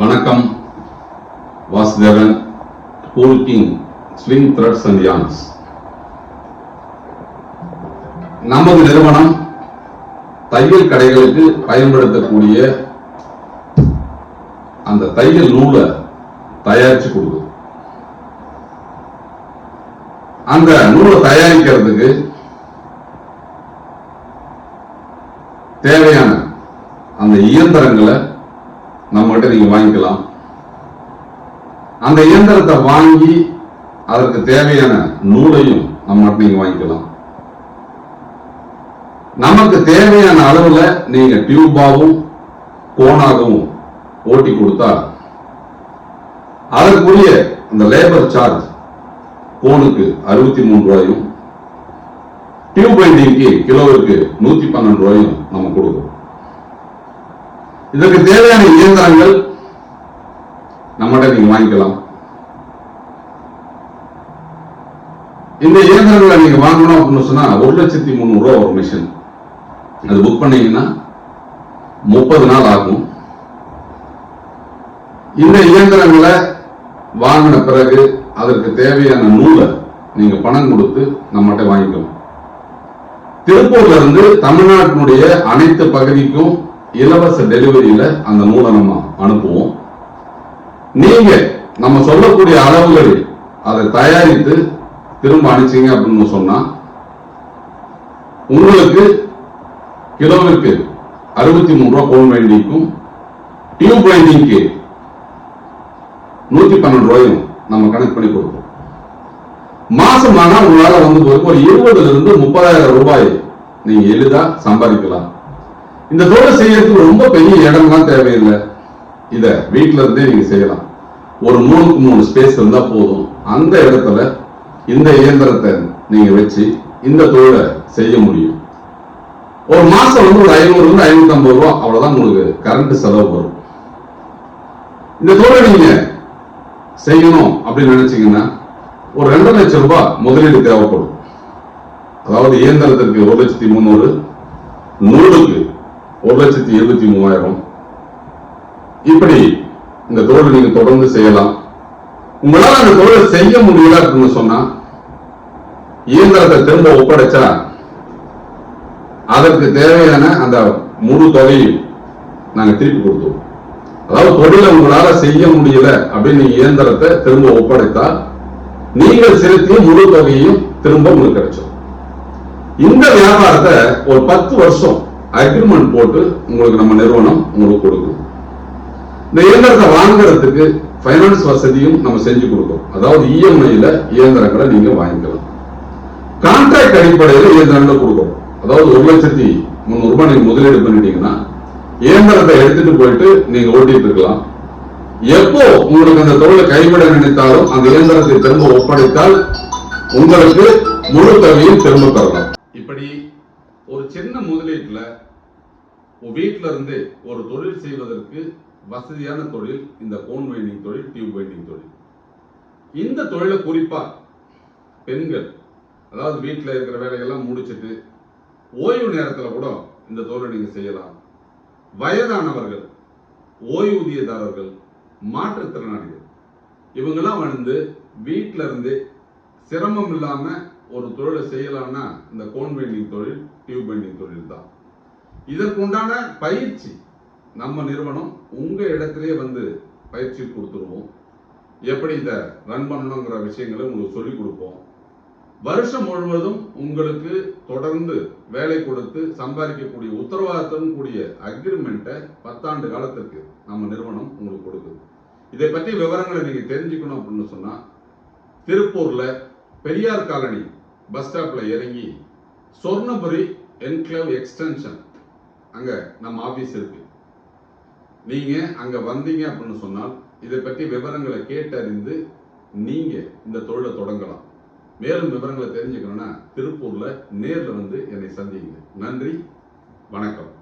வணக்கம் Vasudevan cool king swing threads and yarns நமது நிறுவனம் தையல் கடைகளுக்கு பயன்படுத்தக்கூடிய அந்த தையல் நூலை தயாரிச்சு கொடுக்குது. அந்த நூலை தயாரிக்கிறதுக்கு தேவையான அந்த இயந்திரங்களை நம்மகிட்ட நீங்க வாங்கிக்கலாம். அந்த இயந்திரத்தை வாங்கி அதற்கு தேவையான நூலையும் நம்மகிட்ட நீங்க வாங்கிக்கலாம். நமக்கு தேவையான அளவுல நீங்க டியூபாவும் கோனாகவும் ஓட்டி கொடுத்தா அதற்குரிய அந்த லேபர் சார்ஜ் கோனுக்கு அறுபத்தி மூணு ரூபாயும் டியூப் பைண்டிங்க்கு கிலோவுக்கு நூத்தி பன்னெண்டு ரூபாயும் நம்ம கொடுக்குறோம் இதற்கு தேவையான இயந்திரங்கள் நம்மகிட்ட நீங்க வாங்கிக்கலாம். இந்த இயந்திரங்களை நீங்க வாங்கணும் அப்படின்னு சொன்னா ஒரு லட்சத்தி முந்நூறு ரூபா ஒரு மிஷின் அது புக் பண்ணீங்கன்னா முப்பது நாள் ஆகும். இந்த இயந்திரங்களை வாங்கின பிறகு அதற்கு தேவையான நூலை நீங்க பணம் கொடுத்து நம்மகிட்ட வாங்கிக்கலாம். திருப்பூர்ல இருந்து தமிழ்நாட்டினுடைய அனைத்து பகுதிக்கும் இலவச டெலிவரியில அந்த நூலை நம்ம அனுப்புவோம். நீங்க நம்ம சொல்லக்கூடிய அளவுகளில் அதை தயாரித்து திரும்ப அனுப்பிச்சிங்க அப்படின்னு சொன்னா உங்களுக்கு கிலோவிற்கு அறுபத்தி மூணு ரூபா போன் வேண்டிக்கும் டியூப் வைண்டிங்க்கு நூத்தி பன்னெண்டு ரூபாயும் நம்ம கணக்கு பண்ணி கொடுப்போம். மாசம் ஆனா உங்களால வந்து ஒரு இருபதுல இருந்து முப்பதாயிரம் ரூபாய் நீங்க எளிதா சம்பாதிக்கலாம். இந்த தொழில் செய்யறதுக்கு ரொம்ப பெரிய இடம்லாம் தேவையில்லை. இதை வீட்டில இருந்தே நீங்க செய்யலாம். ஒரு மூணுக்கு மூணு ஸ்பேஸ் இருந்தா போதும். அந்த இடத்துல இந்த இயந்திரத்தை நீங்க வச்சு இந்த தொழிலை செய்ய முடியும். ஒரு மாசம் வந்து ஒரு ஐநூறுல இருந்து ஐநூத்தி ஐம்பது ரூபா அவ்வளவுதான் உங்களுக்கு கரண்ட் செலவு வரும். இந்த தொழிலை நீங்க செய்யணும் அப்படின்னு நினைச்சீங்கன்னா ஒரு ரெண்டு லட்சம் ரூபாய் முதலீடு தேவைப்படும். அதாவது இயந்திரத்திற்கு ஒரு லட்சத்தி முந்நூறு நூலுக்கு ஒரு லட்சத்தி எழுபத்தி மூவாயிரம். இப்படி இந்த தொழிலை நீங்க தொடர்ந்து செய்யலாம். உங்களால அந்த தொழிலை செய்ய முடியல அப்படின்னு சொன்னா இயந்திரத்தை திரும்ப ஒப்படைச்சா அதற்கு தேவையான அந்த முழு தொகையும் நாங்க திருப்பி கொடுத்தோம் அதாவது தொழிலை உங்களால செய்ய முடியல அப்படின்னு இயந்திரத்தை திரும்ப ஒப்படைத்தால் நீங்கள் செலுத்திய முழு தொகையும் திரும்ப உங்களுக்கு கிடைச்சோம் இந்த வியாபாரத்தை ஒரு பத்து வருஷம் அக்ரிமெண்ட் போட்டு உங்களுக்கு நம்ம நிறுவனம் உங்களுக்கு கொடுக்கும். இந்த இயந்திரத்தை வாங்குறதுக்கு ஃபைனான்ஸ் வசதியும் நம்ம செஞ்சு கொடுக்கும் அதாவது இஎம்ஐல இயந்திரங்களை நீங்க வாங்கிக்கலாம். கான்ட்ராக்ட் அடிப்படையில் இயந்திரங்களை கொடுக்கும் அதாவது ஒரு லட்சத்தி முந்நூறு ரூபாய் நீங்க முதலீடு பண்ணிட்டீங்கன்னா இயந்திரத்தை எடுத்துட்டு போயிட்டு நீங்க ஓட்டிட்டு இருக்கலாம். எப்போ உங்களுக்கு அந்த தொழிலை கைவிட நினைத்தாலும் அந்த இயந்திரத்தை திரும்ப ஒப்படைத்தால் உங்களுக்கு முழு தொகையும் திரும்ப தரலாம் இப்படி ஒரு சின்ன முதலீட்டில் வீட்டில் இருந்தே இருந்து ஒரு தொழில் செய்வதற்கு வசதியான தொழில் இந்த கோன் வைண்டிங் தொழில் டியூப் வைண்டிங் தொழில். இந்த தொழிலை குறிப்பாக பெண்கள் அதாவது வீட்டில் இருக்கிற வேலையெல்லாம் முடிச்சிட்டு ஓய்வு நேரத்தில் கூட இந்த தொழிலை நீங்கள் செய்யலாம். வயதானவர்கள் ஓய்வூதியதாரர்கள் மாற்றுத்திறனாளிகள் இவங்கெல்லாம் வந்து வீட்டில இருந்தே சிரமம் இல்லாமல் ஒரு தொழிலை செய்யலாம்னா இந்த கோன் பெயிண்டிங் தொழில் டியூப் பெயிண்டிங் தொழில் தான். இதற்குண்டான பயிற்சி நம்ம நிறுவனம் உங்கள் இடத்திலே வந்து பயிற்சி கொடுத்துருவோம். எப்படி இதை ரன் பண்ணணுங்கிற விஷயங்களை உங்களுக்கு சொல்லிக் கொடுப்போம். வருஷம் முழுவதும் உங்களுக்கு தொடர்ந்து வேலை கொடுத்து சம்பாதிக்கக்கூடிய உத்தரவாதத்துடன் கூடிய அக்ரிமெண்ட்டை பத்தாண்டு காலத்திற்கு நம்ம நிறுவனம் உங்களுக்கு கொடுக்குது. இதை பற்றி விவரங்களை நீங்கள் தெரிஞ்சுக்கணும் அப்படின்னு சொன்னால் திருப்பூரில் பெரியார் காலனி பஸ் ஸ்டாப்பில் இறங்கி சொர்ணபுரி என்க்ளவ் எக்ஸ்டென்ஷன் அங்கே நம்ம ஆஃபீஸ் இருக்கு. நீங்கள் அங்கே வந்தீங்க அப்படின்னு சொன்னால் இதை பற்றி விவரங்களை கேட்டறிந்து நீங்கள் இந்த தொழிலை தொடங்கலாம். மேலும் விவரங்களை தெரிஞ்சுக்கணும்னா திருப்பூரில் நேரில் வந்து என்னை சந்திங்க நன்றி வணக்கம்.